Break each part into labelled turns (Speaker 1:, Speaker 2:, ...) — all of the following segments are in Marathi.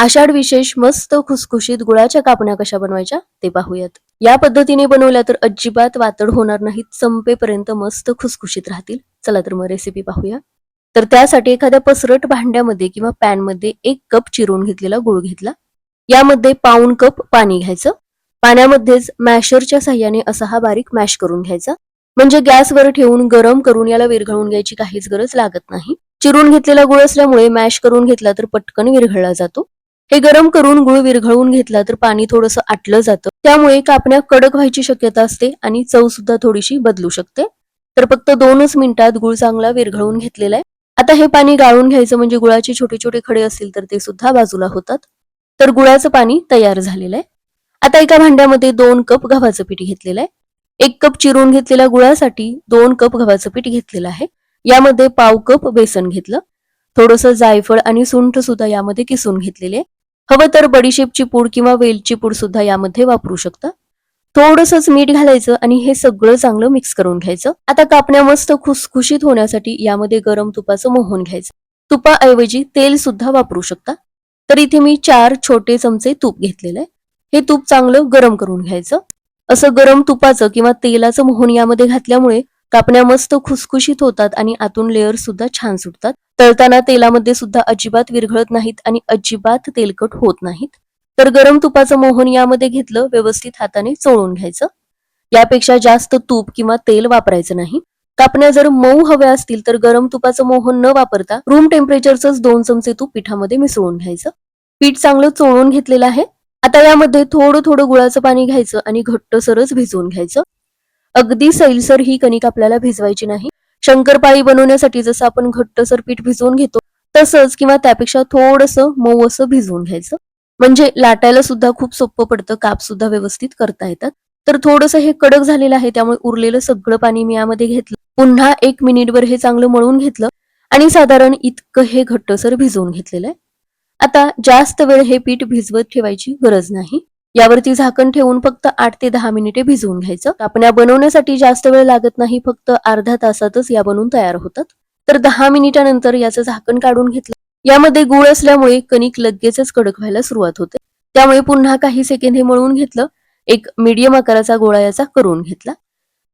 Speaker 1: आषाढ विशेष मस्त खुसखुशीत गुळाच्या कापण्या कशा बनवायच्या ते पाहूयात. या पद्धतीने बनवल्या तर अजिबात वातड होणार नाहीत संपेपर्यंत मस्त खुसखुशीत राहतील. चला तर मग रेसिपी पाहूया. तर त्यासाठी एखाद्या पसरट भांड्यामध्ये किंवा पॅनमध्ये एक कप चिरून घेतलेला गुळ घेतला. यामध्ये पाऊन कप पाणी घ्यायचं. पाण्यामध्येच मॅशरच्या साह्याने असा हा बारीक मॅश करून घ्यायचा. म्हणजे गॅसवर ठेवून गरम करून याला विरघळून घ्यायची काहीच गरज लागत नाही. चिरून घेतलेला गुळ असल्यामुळे मॅश करून घेतला तर पटकन विरघळला जातो. हे गरम करून गुळ विरघळून घेतला तर पाणी थोडस आटलं जातं. त्यामुळे कापण्या कडक व्हायची शक्यता असते आणि चव सुद्धा थोडीशी बदलू शकते. तर फक्त दोनच मिनिटात गुळ चांगला विरघळून घेतलेला आहे. आता हे पाणी गाळून घ्यायचं म्हणजे गुळाचे छोटे छोटे खडे असतील तर ते सुद्धा बाजूला होतात. तर गुळाचं पाणी तयार झालेलं आहे. आता एका भांड्यामध्ये दोन कप गव्हाचं पीठ घेतलेलं आहे. एक कप चिरून घेतलेल्या गुळासाठी दोन कप गव्हाचं पीठ घेतलेलं आहे. यामध्ये पाव कप बेसन घेतलं. थोडस जायफळ आणि सुंठ सुद्धा यामध्ये किसून घेतलेले आहे. हवं तर बडीशेपची पूड किंवा वेलची पूड सुद्धा यामध्ये वापरू शकता. थोडंसंच मीठ घालायचं आणि हे सगळं चांगलं मिक्स करून घ्यायचं. आता कापण्या मस्त खुसखुशीत होण्यासाठी यामध्ये गरम तुपाचं मोहन घ्यायचं. तुपाऐवजी तेल सुद्धा वापरू शकता. तर इथे मी चार छोटे चमचे तूप घेतलेलं आहे. हे तूप चांगलं गरम करून घ्यायचं. असं गरम तुपाचं किंवा तेलाचं मोहन यामध्ये घातल्यामुळे कापण्या मस्त खुसखुशीत होतात आणि आतून लेअर सुद्धा छान सुटतात. तळताना तेलामध्ये सुद्धा अजिबात विरघळत नाहीत आणि अजिबात तेलकट होत नाहीत. तर गरम तुपाचं मोहन यामध्ये घेतलं व्यवस्थित हाताने चोळून घ्यायचं. यापेक्षा जास्त तूप किंवा तेल वापरायचं नाही. कापण्या जर मऊ हव्या असतील तर गरम तुपाचं मोहन न वापरता रूम टेम्परेचरच दोन चमचे तूप पिठामध्ये मिसळून घ्यायचं. पीठ चांगलं चोळून घेतलेलं आहे. आता यामध्ये थोडं थोडं गुळाचं पाणी घ्यायचं आणि घट्ट सरस भिजवून घ्यायचं. अगदी सैलसर ही कणिक आपल्याला भिजवायची नाही. शंकरपाळी बनवण्यासाठी जसं आपण घट्टसर पीठ भिजवून घेतो तसंच किंवा त्यापेक्षा थोडस मऊ असं भिजवून घ्यायचं. म्हणजे लाटायला सुद्धा खूप सोपं पडतं काप सुद्धा व्यवस्थित करता येतात. तर थोडस हे कडक झालेलं आहे त्यामुळे उरलेलं सगळं पाणी मी यामध्ये घेतलं. पुन्हा एक मिनिटभर हे चांगलं मळून घेतलं आणि साधारण इतकं हे घट्टसर भिजवून घेतलेलं आहे. आता जास्त वेळ हे पीठ भिजवत ठेवायची गरज नाही. यावरती झाकण ठेवून फक्त आठ ते दहा मिनिटे भिजवून घ्यायचं. कापण्या बनवण्यासाठी जास्त वेळ लागत नाही फक्त अर्धा तासातच या बनवून तयार होतात. तर दहा मिनिटानंतर याचं झाकण काढून घेतलं. यामध्ये गुळ असल्यामुळे कणिक लगेचच कडक व्हायला सुरुवात होते. त्यामुळे पुन्हा काही सेकंद हे मळून घेतलं. एक मीडियम आकाराचा गोळा याचा करून घेतला.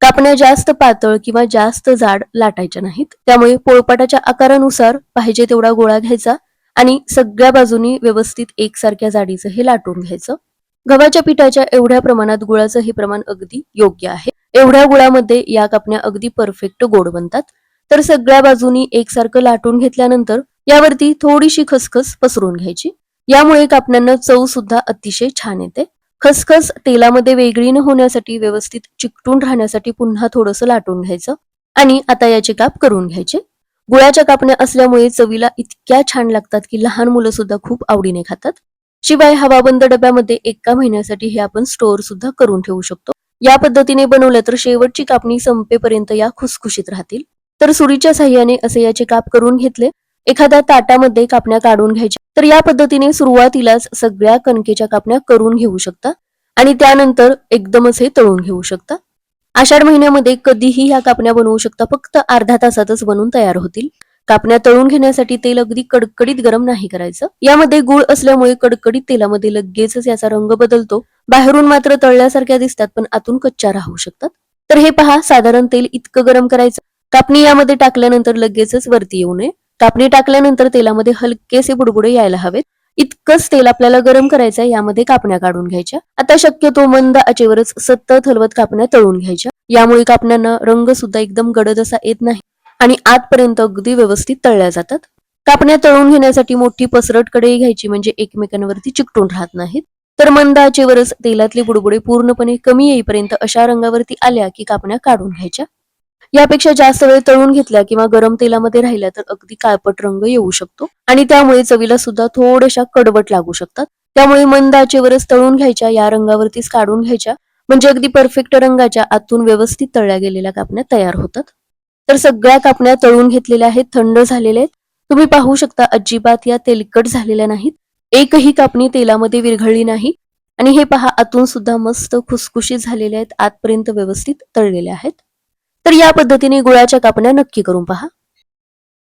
Speaker 1: कापण्या जास्त पातळ किंवा जास्त जाड लाटायच्या नाहीत. त्यामुळे पोळपाटाच्या आकारानुसार पाहिजे तेवढा गोळा घ्यायचा आणि सगळ्या बाजूनी व्यवस्थित एकसारख्या जाडीचं हे लाटून घ्यायचं. गव्हाच्या पिठाच्या एवढ्या प्रमाणात गुळाचं हे प्रमाण अगदी योग्य आहे. एवढ्या गुळामध्ये या कापण्या अगदी परफेक्ट गोड बनतात. तर सगळ्या बाजूनी एकसारखं लाटून घेतल्यानंतर यावरती थोडीशी खसखस पसरून घ्यायची. यामुळे कापण्यांना चव सुद्धा अतिशय छान येते. खसखस तेलामध्ये वेगळी न होण्यासाठी व्यवस्थित चिकटून राहण्यासाठी पुन्हा थोडंसं लाटून घ्यायचं आणि आता याचे काप करून घ्यायचे. गुळाच्या कापण्या असल्यामुळे चवीला इतक्या छान लागतात की लहान मुलं सुद्धा खूप आवडीने खातात. शिवाय हवाबंद डब्यामध्ये एका महिन्यासाठी हे आपण स्टोअर सुद्धा करून ठेवू शकतो. या पद्धतीने बनवलं तर शेवटची कापणी संपेपर्यंत या खुसखुशीत राहतील. तर सुरीच्या साह्याने असे याचे काप करून घेतले. एखाद्या ताटामध्ये कापण्या काढून घ्यायच्या. तर या पद्धतीने सुरुवातीलाच सगळ्या कणकेच्या कापण्या करून घेऊ शकता आणि त्यानंतर एकदमच हे तळून घेऊ शकता. आषाढ महिन्यामध्ये कधीही ह्या कापण्या बनवू शकता. फक्त अर्धा तासातच बनवून तयार होतील. कापण्या तळून घेण्यासाठी तेल अगदी कडकडीत गरम नाही करायचं. यामध्ये गुळ असल्यामुळे कडकडीत तेलामध्ये लगेचच याचा रंग बदलतो. बाहेरून मात्र तळल्यासारख्या दिसतात पण आतून कच्च्या राहू शकतात. तर हे पहा साधारण तेल इतकं गरम करायचं. कापणी यामध्ये टाकल्यानंतर लगेचच वरती येऊ नये. कापणी टाकल्यानंतर तेलामध्ये हलकेसे बुडबुडे यायला हवेत. इतकंच तेल आपल्याला गरम करायचं यामध्ये कापण्या काढून घ्यायच्या. आता शक्यतो मंद आचेवरच सतत हलवत कापण्या तळून घ्यायच्या. यामुळे कापण्यांना रंग सुद्धा एकदम गडद असा येत नाही. आणि आतपर्यंत अगदी व्यवस्थित तळल्या जातात. कापण्या तळून घेण्यासाठी मोठी पसरट कढई घ्यायची म्हणजे एकमेकांवरती चिकटून राहत नाहीत. तर मंद आचेवरच तेलातले बुडबुडे पूर्णपणे कमी येईपर्यंत अशा रंगावरती आल्या की कापण्या काढून घ्यायच्या. यापेक्षा जास्त वेळ तळून घेतल्या किंवा गरम तेलामध्ये राहिल्या तर अगदी काळपट रंग येऊ शकतो. आणि त्यामुळे चवीला सुद्धा थोड्याशा कडवट लागू शकतात. त्यामुळे मंद आचेवरच तळून घ्यायच्या या रंगावरतीच काढून घ्यायच्या. म्हणजे अगदी परफेक्ट रंगाच्या आतून व्यवस्थित तळल्या गेलेल्या कापण्या तयार होतात. तर सगळ्या कापण्या तळून घेतलेल्या आहेत थंड झालेल्या आहेत. तुम्ही पाहू शकता अजिबात या तेलकट झालेल्या नाहीत. एकही कापणी तेलामध्ये विरघळली नाही. आणि हे पहा आतून सुद्धा मस्त खुसखुशीत झालेल्या आहेत आतपर्यंत व्यवस्थित तळलेल्या आहेत. तर या पद्धतीने गुळाच्या कापण्या नक्की करून पहा.